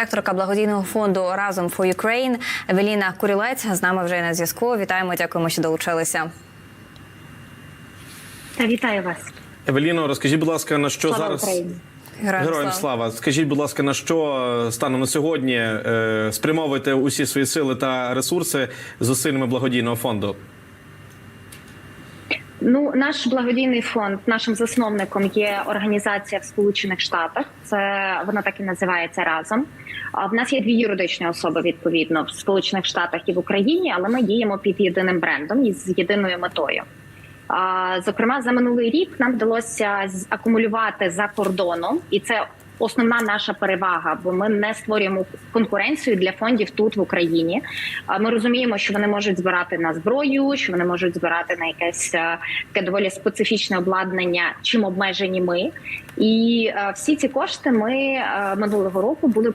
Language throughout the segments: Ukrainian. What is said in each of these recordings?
Директорка благодійного фонду Разом for Ukraine Евеліна Курілець з нами вже на зв'язку. Вітаємо, дякуємо, що долучилися. Та вітаю вас. Евеліно, розкажіть, будь ласка, на що Слава зараз Україні. Героям, героям слава. Скажіть, будь ласка, на що е, станом на сьогодні е, спрямовуєте усі свої сили та ресурси зусиллями благодійного фонду? Ну, наш благодійний фонд, нашим засновником є організація в Сполучених Штатах. Це вона так і називається разом. А в нас є дві юридичні особи відповідно в Сполучених Штатах і в Україні, але ми діємо під єдиним брендом і з єдиною метою. Зокрема, за минулий рік нам вдалося акумулювати за кордоном, і це основна наша перевага, бо ми не створюємо конкуренцію для фондів тут в Україні. Ми розуміємо, що вони можуть збирати на зброю, що вони можуть збирати на якесь е, таке доволі специфічне обладнання, чим обмежені ми. І е, всі ці кошти ми е, минулого року були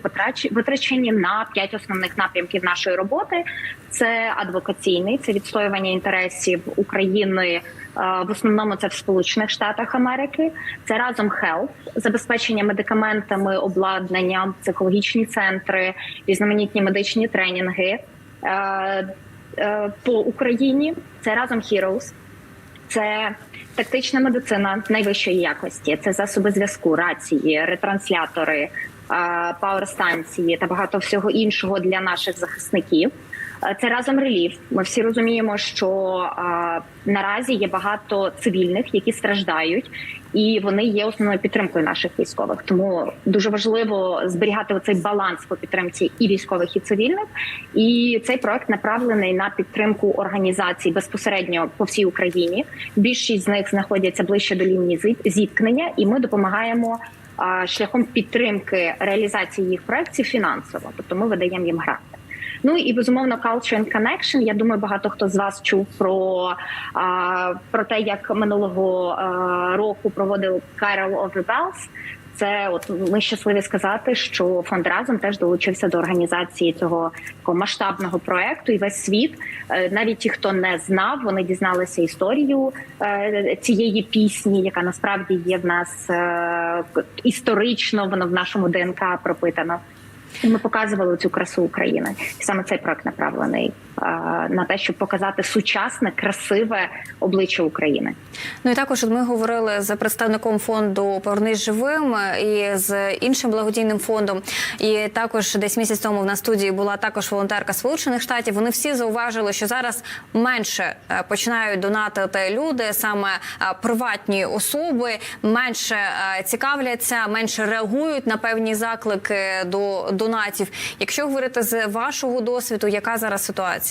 витрачені на п'ять основних напрямків нашої роботи: це адвокаційний, це відстоювання інтересів України. Е, В основному це в Сполучених Штатах Америки. Це разом Health, забезпечення медикаментами, обладнанням, психологічні центри, різноманітні медичні тренінги е, е, по Україні. Це разом Heroes. Це тактична медицина найвищої якості. Це засоби зв'язку, рації, ретранслятори, пауерстанції та багато всього іншого для наших захисників. Е, Це разом реліф. Ми всі розуміємо, що а, наразі є багато цивільних, які страждають, і вони є основною підтримкою наших військових. Тому дуже важливо зберігати оцей баланс по підтримці і військових, і цивільних. І цей проект направлений на підтримку організацій безпосередньо по всій Україні. Більшість з них знаходяться ближче до лінії зіткнення, і ми допомагаємо. Шляхом підтримки реалізації їх проєктів фінансово, тобто ми видаємо їм гранти. Ну і безумовно Culture and Connection. Я думаю, багато хто з вас чув про, про те, як минулого року проводив Carol of Rebels. Це от ми щасливі сказати, що фонд разом теж долучився до організації цього такого масштабного проекту. І весь світ, е, навіть ті, хто не знав, вони дізналися історію е, цієї пісні, яка насправді є в нас е, історично, воно в нашому ДНК пропитано. І ми показували цю красу України. І саме цей проект направлений на те, щоб показати сучасне, красиве обличчя України. Ну і також ми говорили з представником фонду Повернись живим і з іншим благодійним фондом. І також десь місяць тому в нас студії була також волонтерка Сполучених Штатів. Вони всі зауважили, що зараз менше е, починають донатити люди, саме е, приватні особи, менше е, цікавляться, менше реагують на певні заклики до донатів. Якщо говорити з вашого досвіду, яка зараз ситуація?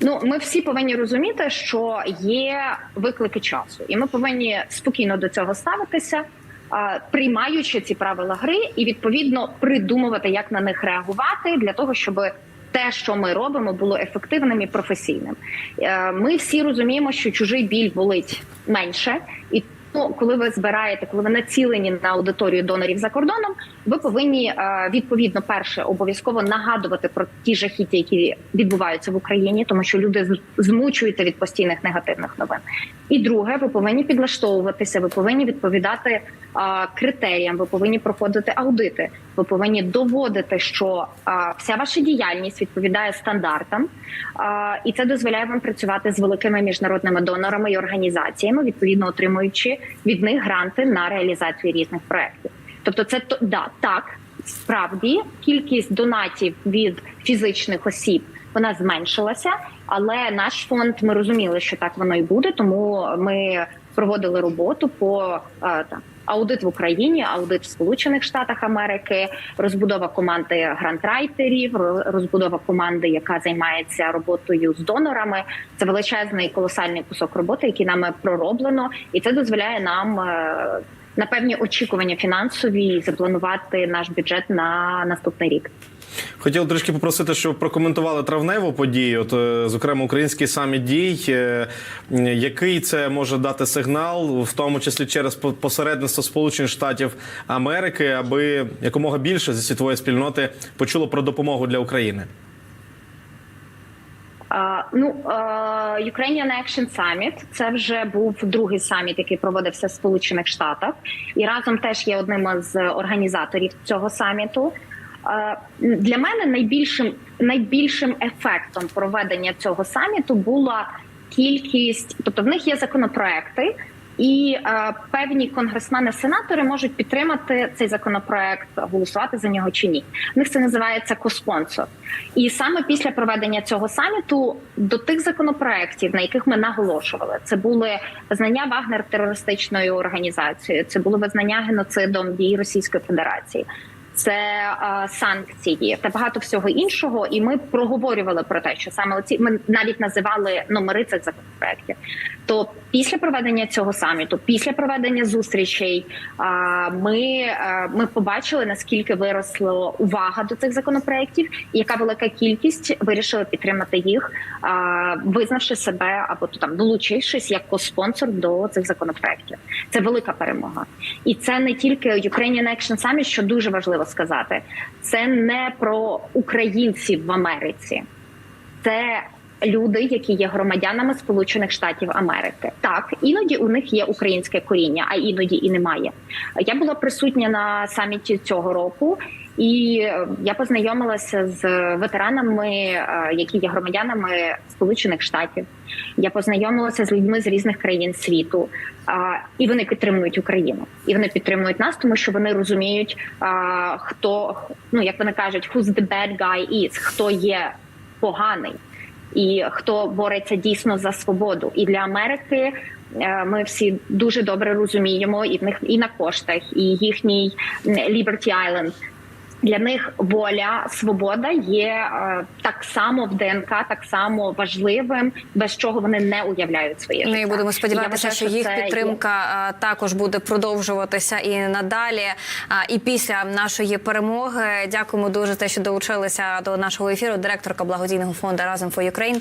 Ну, ми всі повинні розуміти, що є виклики часу, і ми повинні спокійно до цього ставитися, приймаючи ці правила гри, і відповідно придумувати, як на них реагувати для того, щоб те, що ми робимо, було ефективним і професійним. Е, Ми всі розуміємо, що чужий біль болить менше, і тому, коли ви збираєте, коли ви націлені на аудиторію донорів за кордоном, ви повинні е, відповідно перше обов'язково нагадувати про ті жахіття, які відбуваються в Україні, тому що люди змучуються від постійних негативних новин. І друге, ви повинні підлаштовуватися, ви повинні відповідати е, критеріям, ви повинні проходити аудити, ви повинні доводити, що е, вся ваша діяльність відповідає стандартам, і це дозволяє вам працювати з великими міжнародними донорами і організаціями, відповідно отримуючи від них гранти на реалізацію різних проєктів. Тобто, це да так справді кількість донатів від фізичних осіб вона зменшилася, але наш фонд ми розуміли, що так воно і буде, тому ми проводили роботу по е, там. Аудит в Україні, аудит в Сполучених Штатах Америки, розбудова команди грантрайтерів, ро- розбудова команди, яка займається роботою з донорами. Це величезний колосальний кусок роботи, який нами пророблено, і це дозволяє нам е, на певні очікування фінансові запланувати наш бюджет на наступний рік. Хотів трішки попросити, щоб прокоментували травневу подію, от, е, зокрема український саміт дій. Е, Який це може дати сигнал, в тому числі через по- посередництво Сполучених Штатів Америки, аби якомога більше зі світової спільноти почуло про допомогу для України? Ну, Ukrainian Action Summit – це вже був другий саміт, який проводився в Сполучених Штатах, і разом теж є одним із організаторів цього саміту. Для мене найбільшим найбільшим ефектом проведення цього саміту була кількість, тобто в них є законопроекти, і е, певні конгресмени, сенатори можуть підтримати цей законопроект, голосувати за нього чи ні. В них це називається коспонсор. І саме після проведення цього саміту до тих законопроєктів, на яких ми наголошували, це були визнання Вагнер терористичною організацією, це було визнання геноцидом дій Російської Федерації. Це е, санкції та багато всього іншого, і ми проговорювали про те, що саме оці ми навіть називали номери цих законопроєктів. То після проведення цього саміту, після проведення зустрічей, е, ми, е, ми побачили наскільки виросла увага до цих законопроєктів, і яка велика кількість вирішили підтримати їх, е, визнавши себе або то там долучившись як коспонсор до цих законопроєктів. Це велика перемога, і це не тільки Ukrainian Action Summit, що дуже важливо сказати. Це не про українців в Америці, це люди, які є громадянами Сполучених Штатів Америки. Так, іноді у них є українське коріння, а іноді і немає. Я була присутня на саміті цього року. І е, я познайомилася з ветеранами, е, які є громадянами Сполучених Штатів. Я познайомилася з людьми з різних країн світу, і вони підтримують Україну. І вони підтримують нас, тому що вони розуміють, хто ну як вони кажуть, who's the bad guy is, хто є поганий і хто бореться дійсно за свободу. І для Америки е, ми всі дуже добре розуміємо, і в них і на коштах, і їхній Liberty Island. Для них воля, свобода є е, так само в ДНК, так само важливим, без чого вони не уявляють своє Ну життя. і будемо сподіватися, вважаю, що їх це є- підтримка також буде продовжуватися і надалі. І після нашої перемоги дякуємо дуже за те, що долучилися до нашого ефіру. Директорка благодійного фонду разом for Ukraine